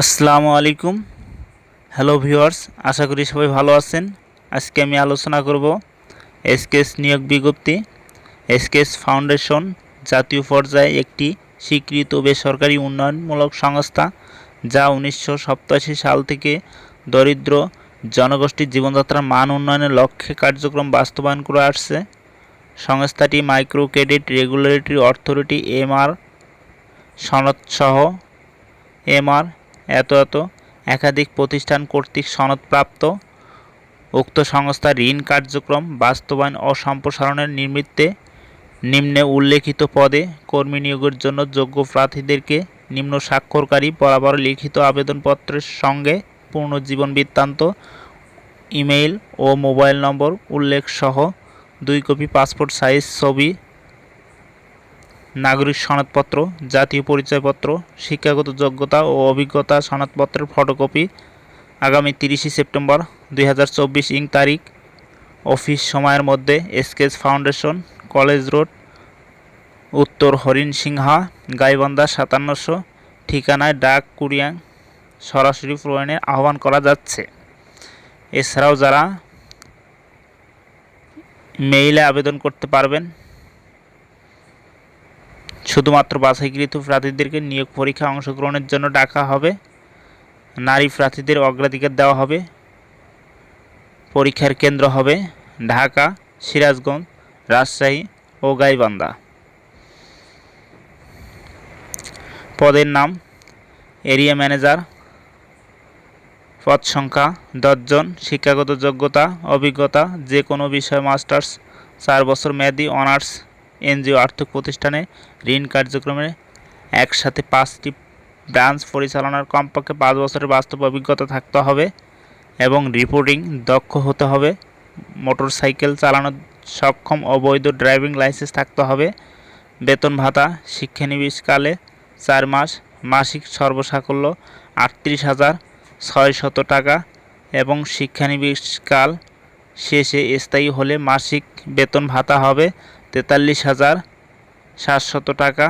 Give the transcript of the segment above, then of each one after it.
আসসালামু আলাইকুম। Hello viewers আশা করি সবাই ভালো আছেন। আজকে আমি আলোচনা করব এসকেএস নিয়োগ বিজ্ঞপ্তি। এসকেএস ফাউন্ডেশন জাতীয় পর্যায়ে একটি স্বীকৃত বেসরকারি উন্নয়নমূলক সংস্থা, যা উনিশশো সাল থেকে দরিদ্র জনগোষ্ঠীর জীবনযাত্রার মান উন্নয়নের লক্ষ্যে কার্যক্রম বাস্তবায়ন করে আসছে। সংস্থাটি micro credit regulatory authority, MR, সনদসহ, MR এত এত একাধিক প্রতিষ্ঠান কর্তৃক সনদপ্রাপ্ত উক্ত সংস্থা ঋণ কার্যক্রম বাস্তবায়ন ও সম্প্রসারণের নিমিত্তে নিম্নে উল্লেখিত পদে কর্মী নিয়োগের জন্য যোগ্য প্রার্থীদেরকে নিম্ন স্বাক্ষরকারী বরাবর লিখিত আবেদনপত্রের সঙ্গে পূর্ণ জীবন বৃত্তান্ত, ইমেইল ও মোবাইল নম্বর উল্লেখ সহ দুই কপি পাসপোর্ট সাইজ, ছবি নাগরিক সনদপত্র, জাতীয় পরিচয়পত্র, শিক্ষাগত যোগ্যতা ও অভিজ্ঞতা সনদপত্রের ফটোকপি আগামী তিরিশে সেপ্টেম্বর দুই হাজার চব্বিশ ইং তারিখ। অফিস সময়ের মধ্যে এসকেস ফাউন্ডেশন, কলেজ রোড, উত্তর হরিণ সিংহা, গাইবান্ধা সাতান্নশো, ঠিকানায় ডাক কুরিয়াং, সরাসরি প্রয়োজনে আহ্বান করা যাচ্ছে। এছাড়াও যারা মেইলে আবেদন করতে পারবেন শুধুমাত্র বাছাইকৃত প্রার্থীদেরকে নিয়োগ পরীক্ষায় অংশগ্রহণের জন্য ডাকা হবে। নারী প্রার্থীদের অগ্রাধিকার দেওয়া হবে। পরীক্ষার কেন্দ্র হবে ঢাকা, সিরাজগঞ্জ, রাজশাহী ও গাইবান্ধা। পদের নাম এরিয়া ম্যানেজার, পদ সংখ্যা দশজন, শিক্ষাগত যোগ্যতা, অভিজ্ঞতা যে কোনো বিষয়, মাস্টার্স, চার বছর মেয়াদি, অনার্স এনজিও আর্থিক প্রতিষ্ঠানে ঋণ কার্যক্রমে একসাথে পাঁচটি ব্রাঞ্চ পরিচালনার কমপক্ষে পাঁচ বছরের বাস্তব অভিজ্ঞতা থাকতে হবে এবং রিপোর্টিং দক্ষ হতে হবে। মোটরসাইকেল চালানোর সক্ষম অবৈধ ড্রাইভিং লাইসেন্স থাকতে হবে। বেতন ভাতা, শিক্ষানিবেশকালে চার মাস, মাসিক সর্বসাকল্য আটত্রিশ হাজার ছয়শত টাকা এবং শিক্ষানিবেশকাল শেষে স্থায়ী হলে মাসিক বেতন ভাতা হবে তেতাল্লিশ হাজার সাতশত টাকা।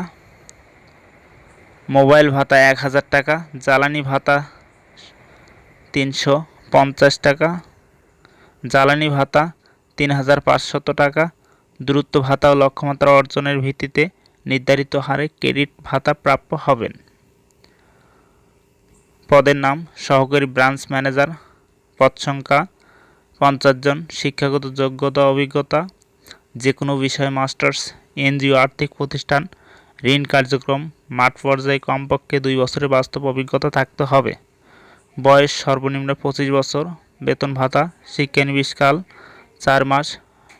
মোবাইল ভাতা এক হাজার টাকা, জ্বালানি ভাতা তিনশো পঞ্চাশ টাকা, জ্বালানি ভাতা তিন হাজার পাঁচশত টাকা দূরত্ব ভাতা ও লক্ষ্যমাত্রা অর্জনের ভিত্তিতে নির্ধারিত হারে ক্রেডিট ভাতা প্রাপ্য হবেন। পদের নাম, সহকারী ব্রাঞ্চ ম্যানেজার, পদ সংখ্যা, পঞ্চাশ জন, শিক্ষাগত যোগ্যতা, অভিজ্ঞতা যে কোনো বিষয়ে মাস্টার্স, এনজিও, আর্থিক প্রতিষ্ঠান, ঋণ কার্যক্রম, মাঠ পর্যায়ে কমপক্ষে দুই বছরের বাস্তব অভিজ্ঞতা থাকতে হবে। বয়স সর্বনিম্ন পঁচিশ বছর, বেতন ভাতা, শিক্ষানিবেশকাল, চার মাস,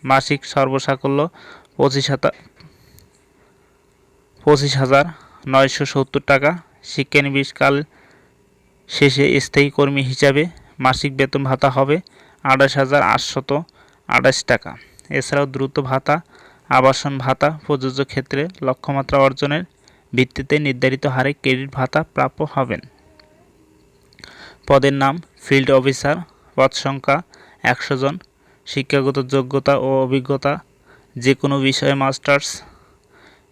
মাসিক সর্বসাকল্য পঁচিশ হাজার পঁচিশ হাজার নয়শো সত্তর টাকা, শিক্ষানিবেশকাল শেষে স্থায়ী কর্মী হিসাবে মাসিক বেতন ভাতা হবে আঠাশ হাজার আটশত আঠাশ টাকা। এছাড়াও দ্রুত ভাতা, আবাসন ভাতা, প্রযোজ্য ক্ষেত্রে লক্ষ্যমাত্রা অর্জনের ভিত্তিতে নির্ধারিত হারে ক্রেডিট ভাতা প্রাপ্য হবেন। পদের নাম, ফিল্ড অফিসার, পদ সংখ্যা একশো জন, শিক্ষাগত যোগ্যতা ও অভিজ্ঞতা যে কোনো বিষয়ে মাস্টার্স,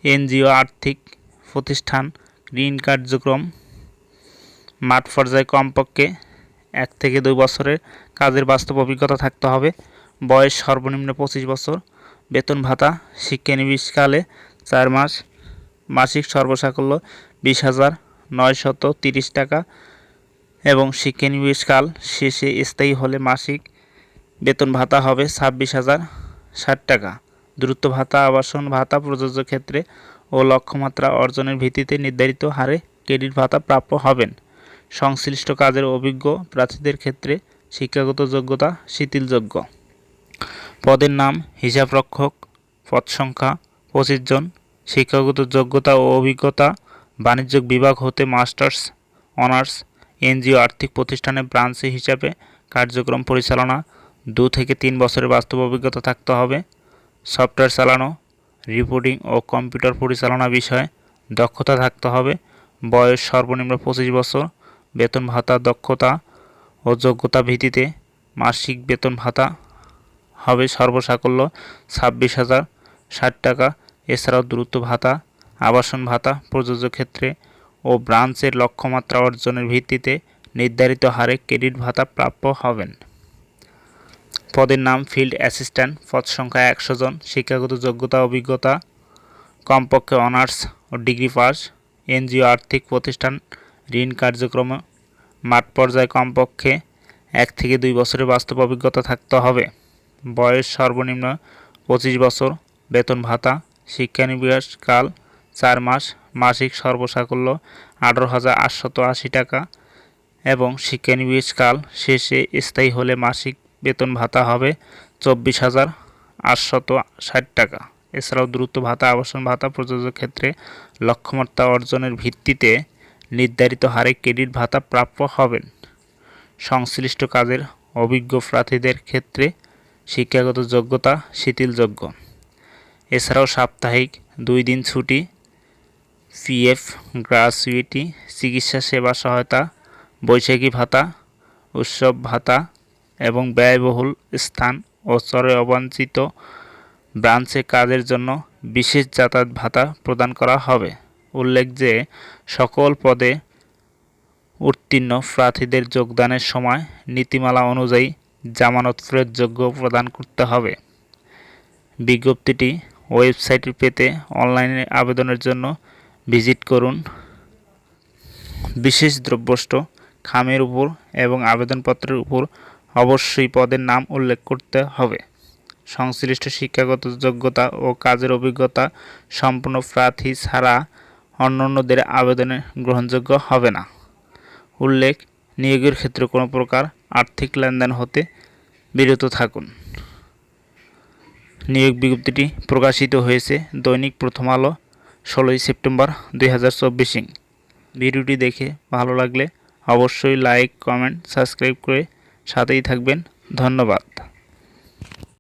এনজিও, আর্থিক প্রতিষ্ঠান ঋণ কার্যক্রম, মাঠ পর্যায়ে কমপক্ষে এক থেকে দুই বছরের কাজের বাস্তব অভিজ্ঞতা থাকতে হবে। বয়স সর্বনিম্ন পঁচিশ বছর। বেতন ভাতা শিক্ষানিবেশকালে চার মাস। মাসিক সর্বসাকল্য বিশ হাজার নয়শত তিরিশ টাকা এবং শিক্ষানিবেশকাল শেষে স্থায়ী হলে মাসিক বেতন ভাতা হবে ছাব্বিশ হাজার ষাট টাকা। দ্রুত ভাতা, আবাসন ভাতা, প্রযোজ্য ক্ষেত্রে ও লক্ষ্যমাত্রা অর্জনের ভিত্তিতে নির্ধারিত হারে ক্রেডিট ভাতা প্রাপ্য হবেন। সংশ্লিষ্ট কাজের অভিজ্ঞ প্রার্থীদের ক্ষেত্রে শিক্ষাগত যোগ্যতা শিথিলযোগ্য। পদের নাম হিসাবরক্ষক পদ সংখ্যা, পঁচিশ জন, শিক্ষাগত যোগ্যতা ও অভিজ্ঞতা, বাণিজ্যিক বিভাগ হতে মাস্টার্স, অনার্স, এনজিও আর্থিক প্রতিষ্ঠানে ব্রাঞ্চে হিসাবে কার্যক্রম পরিচালনা, দু থেকে তিন বছরের বাস্তব অভিজ্ঞতা থাকতে হবে, সফটওয়্যার চালানো, রিপোর্টিং ও কম্পিউটার পরিচালনা বিষয়ে দক্ষতা থাকতে হবে, বয়স সর্বনিম্ন পঁচিশ বছর, বেতন ভাতা দক্ষতা ও যোগ্যতা ভিত্তিতে মাসিক বেতন ভাতা হবে সর্বসাকল্য। ছাব্বিশ হাজার ষাট টাকা। এছাড়াও দ্রুত ভাতা, আবাসন ভাতা, প্রযোজ্য ক্ষেত্রে ও ব্রাঞ্চের লক্ষ্যমাত্রা অর্জনের ভিত্তিতে নির্ধারিত হারে ক্রেডিট ভাতা প্রাপ্য হবেন। পদের নাম ফিল্ড অ্যাসিস্ট্যান্ট। পদ সংখ্যা একশো জন। শিক্ষাগত যোগ্যতা, অভিজ্ঞতা, কমপক্ষে অনার্স ও ডিগ্রি পাস। এনজিও আর্থিক প্রতিষ্ঠান, ঋণ কার্যক্রম, মাঠ পর্যায়ে কমপক্ষে এক থেকে দুই বছরের বাস্তব অভিজ্ঞতা থাকতে হবে। বয়স সর্বনিম্ন পঁচিশ বছর, বেতন ভাতা, শিক্ষানিবাস কাল চার মাস, মাসিক সর্বসাকুল্য আঠারো হাজার আটশত আশি টাকা এবং শিক্ষানিবেশ কাল শেষে স্থায়ী হলে মাসিক বেতন ভাতা হবে চব্বিশ হাজার আটশত ষাট টাকা। এছাড়াও দ্রুত ভাতা, আবাসন ভাতা, প্রযোজ্য ক্ষেত্রে লক্ষ্যমাত্রা অর্জনের ভিত্তিতে নির্ধারিত হারে ক্রেডিট ভাতা প্রাপ্য হবেন। সংশ্লিষ্ট কাজের অভিজ্ঞ প্রার্থীদের ক্ষেত্রে শিক্ষাগত যোগ্যতা শিথিলযোগ্য এছাড়াও সাপ্তাহিক দুই দিন ছুটি, পিএফ, গ্রাচুইটি, চিকিৎসা সেবা সহায়তা, বৈশাখী ভাতা, উৎসব ভাতা এবং ব্যয়বহুল স্থান ও চরে অবাঞ্ছিত ব্রাঞ্চে কাজের জন্য বিশেষ যাতায়াত ভাতা প্রদান করা হবে। উল্লেখ যে, সকল পদে উত্তীর্ণ প্রার্থীদের যোগদানের সময় নীতিমালা অনুযায়ী জামানত যোগ্য প্রদান করতে হবে। বিজ্ঞপ্তিটি ওয়েবসাইটে পেতে অনলাইনে আবেদনের জন্য ভিজিট করুন। বিশেষ দ্রব্যষ্ট খামের উপর এবং আবেদনপত্রের উপর অবশ্যই পদের নাম উল্লেখ করতে হবে। সংশ্লিষ্ট শিক্ষাগত যোগ্যতা ও কাজের অভিজ্ঞতা সম্পূর্ণ প্রার্থী ছাড়া অন্যান্যদের আবেদনে গ্রহণযোগ্য হবে না। উল্লেখ, নিয়োগের ক্ষেত্রে কোনো প্রকার আর্থিক লেনদেন হতে বিরত থাকুন। নিয়োগ বিজ্ঞপ্তিটি প্রকাশিত হয়েছে দৈনিক প্রথম আলো, ষোলোই সেপ্টেম্বর দুই হাজার চব্বিশিং ভিডিওটি দেখে ভালো লাগলে অবশ্যই লাইক, কমেন্ট, সাবস্ক্রাইব করে সাথেই থাকবেন। ধন্যবাদ।